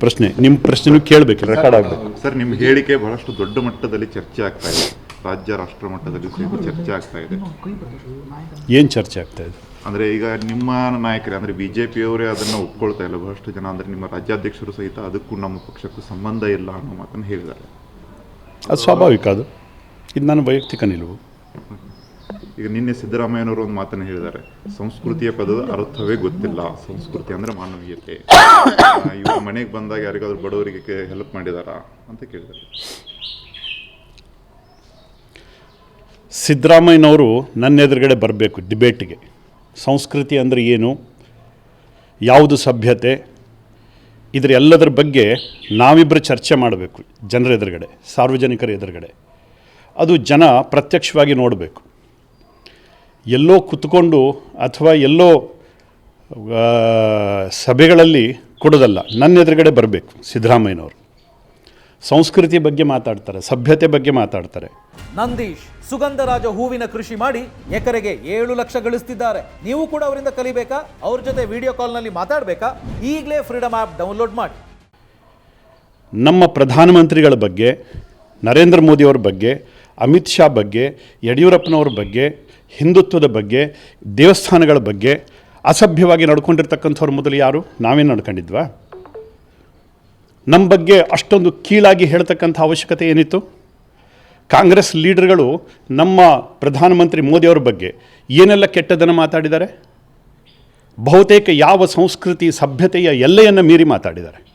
ಪ್ರಶ್ನೆ ನಿಮ್ಮ ಪ್ರಶ್ನೆನೂ ಕೇಳಬೇಕು. ರೆಕಾರ್ಡ್ ಆಗಬೇಕು. ಸರ್ ನಿಮ್ಮ ಹೇಳಿಕೆ ಬಹಳಷ್ಟು ದೊಡ್ಡ ಮಟ್ಟದಲ್ಲಿ ಚರ್ಚೆ ಆಗ್ತಾ ಇದೆ. ರಾಜ್ಯ ರಾಷ್ಟ್ರ ಮಟ್ಟದಲ್ಲಿ ಚರ್ಚೆ ಆಗ್ತಾ ಇದೆ. ಏನು ಚರ್ಚೆ ಆಗ್ತಾ ಇದೆ? ಅಂದ್ರೆ ಈಗ ನಿಮ್ಮ ನಾಯಕರೇ ಅಂದ್ರೆ ಪಿಯವರೇ ಅದನ್ನ ಒಪ್ಕೊಳ್ತಾ ಇಲ್ಲ. ಬಹಳಷ್ಟು ಜನ ಅಂದ್ರೆ ನಿಮ್ಮ ರಾಜ್ಯಾಧ್ಯಕ್ಷರು ಸಹಿತ ಅದಕ್ಕೂ ನಮ್ಮ ಪಕ್ಷಕ್ಕೂ ಸಂಬಂಧ ಇಲ್ಲ ಅನ್ನೋ ಮಾತನ್ನು ಹೇಳಿದ್ದಾರೆ. ಅದು ಸ್ವಾಭಾವಿಕ ಅದು. ಇದು ನನ್ನ ವೈಯಕ್ತಿಕ ನಿಲುವು. ಈಗ ನಿನ್ನೆ ಸಿದ್ದರಾಮಯ್ಯನವರು ಒಂದು ಮಾತನ್ನು ಹೇಳಿದ್ದಾರೆ. ಸಂಸ್ಕೃತಿಯ ಪದದ ಅರ್ಥವೇ ಗೊತ್ತಿಲ್ಲ. ಸಂಸ್ಕೃತಿ ಅಂದ್ರೆ ಮಾನವೀಯತೆ. ಇವ್ರ ಮನೆಗೆ ಬಂದಾಗ ಯಾರಿಗಾದ್ರೂ ಬಡವರಿಗೆ ಹೆಲ್ಪ್ ಮಾಡಿದಾರಾ ಅಂತ ಕೇಳಿದ್ದಾರೆ. ಸಿದ್ದರಾಮಯ್ಯನವರು ನನ್ನ ಎದುರುಗಡೆ ಬರಬೇಕು ಡಿಬೇಟ್ಗೆ. ಸಂಸ್ಕೃತಿ ಅಂದರೆ ಏನು? ಯಾವುದು ಸಭ್ಯತೆ? ಇದರ ಎಲ್ಲದರ ಬಗ್ಗೆ ನಾವಿಬ್ಬರು ಚರ್ಚೆ ಮಾಡಬೇಕು ಜನರ ಎದುರುಗಡೆ ಸಾರ್ವಜನಿಕರ ಎದುರುಗಡೆ. ಅದು ಜನ ಪ್ರತ್ಯಕ್ಷವಾಗಿ ನೋಡಬೇಕು. ಎಲ್ಲೋ ಕುತ್ಕೊಂಡು ಅಥವಾ ಎಲ್ಲೋ ಸಭೆಗಳಲ್ಲಿ ಕೊಡೋದಲ್ಲ. ನನ್ನ ಎದುರುಗಡೆ ಬರಬೇಕು ಸಿದ್ದರಾಮಯ್ಯನವರು. ಸಂಸ್ಕೃತಿ ಬಗ್ಗೆ ಮಾತಾಡ್ತಾರೆ ಸಭ್ಯತೆ ಬಗ್ಗೆ ಮಾತಾಡ್ತಾರೆ. ನಂದೀಶ್ ಸುಗಂಧರಾಜ ಹೂವಿನ ಕೃಷಿ ಮಾಡಿ ಎಕರೆಗೆ ಏಳು ಲಕ್ಷ ಗಳಿಸ್ತಿದ್ದಾರೆ. ನೀವು ಕೂಡ ಅವರಿಂದ ಕಲಿಬೇಕಾ? ಅವ್ರ ಜೊತೆ ವಿಡಿಯೋ ಕಾಲ್ನಲ್ಲಿ ಮಾತಾಡಬೇಕಾ? ಈಗಲೇ ಫ್ರೀಡಮ್ ಆ್ಯಪ್ ಡೌನ್ಲೋಡ್ ಮಾಡಿ. ನಮ್ಮ ಪ್ರಧಾನಮಂತ್ರಿಗಳ ಬಗ್ಗೆ ನರೇಂದ್ರ ಮೋದಿಯವ್ರ ಬಗ್ಗೆ, ಅಮಿತ್ ಶಾ ಬಗ್ಗೆ, ಯಡಿಯೂರಪ್ಪನವ್ರ ಬಗ್ಗೆ, ಹಿಂದುತ್ವದ ಬಗ್ಗೆ, ದೇವಸ್ಥಾನಗಳ ಬಗ್ಗೆ ಅಸಭ್ಯವಾಗಿ ನಡ್ಕೊಂಡಿರ್ತಕ್ಕಂಥವ್ರ ಮೊದಲು ಯಾರು? ನಾವೇನು ನಡ್ಕೊಂಡಿದ್ವಾ? ನಮ್ಮ ಬಗ್ಗೆ ಅಷ್ಟೊಂದು ಕೀಳಾಗಿ ಹೇಳ್ತಕ್ಕಂಥ ಅವಶ್ಯಕತೆ ಏನಿತ್ತು? ಕಾಂಗ್ರೆಸ್ ಲೀಡರ್ಗಳು ನಮ್ಮ ಪ್ರಧಾನಮಂತ್ರಿ ಮೋದಿಯವ್ರ ಬಗ್ಗೆ ಏನೆಲ್ಲ ಕೆಟ್ಟದನ್ನು ಮಾತಾಡಿದ್ದಾರೆ? ಬಹುತೇಕ ಯಾವ ಸಂಸ್ಕೃತಿ ಸಭ್ಯತೆಯ ಎಲ್ಲೆಯನ್ನು ಮೀರಿ ಮಾತಾಡಿದ್ದಾರೆ?